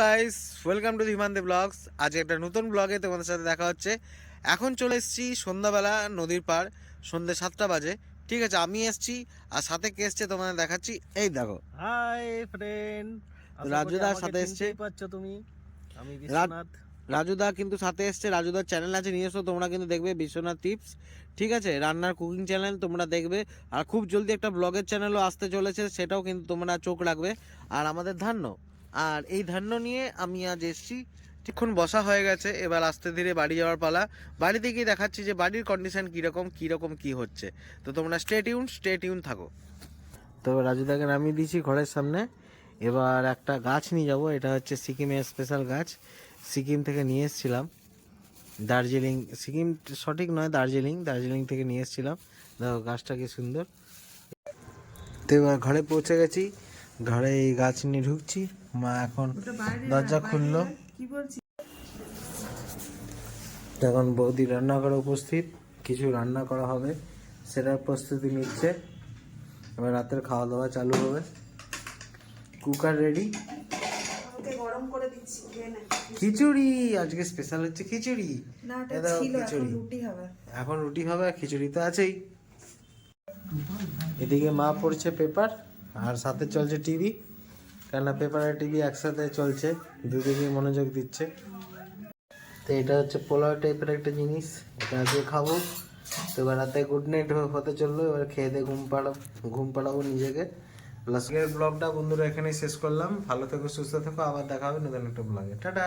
Guys welcome to হিমান্তে blogs আজ একটা নতুন ব্লগে তোমাদের সাথে দেখা হচ্ছে। এখন চলে এসেছি সন্ধ্যাবেলা নদীর পার সন্ধ্যে সাতটা বাজে। ঠিক আছে আমি এসেছি আর সাথে কে এসছে তোমাদের দেখাচ্ছি। এই দেখো। হাই ফ্রেন্ড রাজুদার সাথে এসছে। পাচ্ছ তুমি। আমি বিশ্বনাথ। রাজুদা কিন্তু সাথে এসছে। রাজুদার চ্যানেল আছে নিয়ে এসো তোমরা কিন্তু দেখবে বিশ্বনাথ টিপস ঠিক আছে রান্নার কুকিং চ্যানেল তোমরা দেখবে। আর খুব জলদি একটা ব্লগের চ্যানেলও আসতে চলেছে সেটাও কিন্তু তোমরা চোখ রাখবে। আর আমাদের ধান্য। আর এই ধান্য নিয়ে আমি আজ এসেছি। ঠিকক্ষণ বসা হয়ে গেছে, এবার আস্তে ধীরে বাড়ি যাওয়ার পালা। বাড়িতে গিয়ে দেখাচ্ছি যে বাড়ির কন্ডিশন কীরকম কীরকম কী হচ্ছে। তো তোমরা স্টে টিউন স্টে টিউন থাকো। তো রাজুদাকে নামিয়ে দিয়েছি ঘরের সামনে। এবার একটা গাছ নিয়ে যাব, এটা হচ্ছে সিকিমের স্পেশাল গাছ। সিকিম থেকে নিয়ে এসেছিলাম। দার্জিলিং, সিকিম সঠিক নয়, দার্জিলিং। দার্জিলিং থেকে নিয়ে এসেছিলাম। দেখো, গাছটা কি সুন্দর। তো এবার ঘরে পৌঁছে গেছি। ঘরে এই গাছ নিয়ে ঢুকছি। মা এখন দরজা খুললো। এখন বৌদি রান্না করা উপস্থিত কিছু রান্না করা হবে সেটার প্রস্তুতি নিচ্ছে। এবার রাতের খাওয়া দাওয়া চালু হবে। Cooker ready? গরম করে দিচ্ছি খিচুড়ি আজকে স্পেশাল হচ্ছে খিচুড়ি। খিচুড়ি। এখন রুটি হবে আর খিচুড়ি তো আছেই। এদিকে মা পড়ছে পেপার আর সাথে চলছে টিভি কেননা পেপার আর টিভি একসাথে চলছে দুদিকে মনোযোগ দিচ্ছে। তো এটা হচ্ছে পোলাও টাইপের একটা জিনিস, এটা আজকে খাব। তো এবার রাতে গুড নাইট হতে চলল, এবার খেয়ে দিয়ে ঘুম পাড়াবো ঘুম পাড়াবো নিজেকে। আজকের ব্লগটা বন্ধুরা এখানেই শেষ করলাম। ভালো থেকো, সুস্থ থেকো, আবার দেখা হবে নতুন একটা ব্লগে টাটা!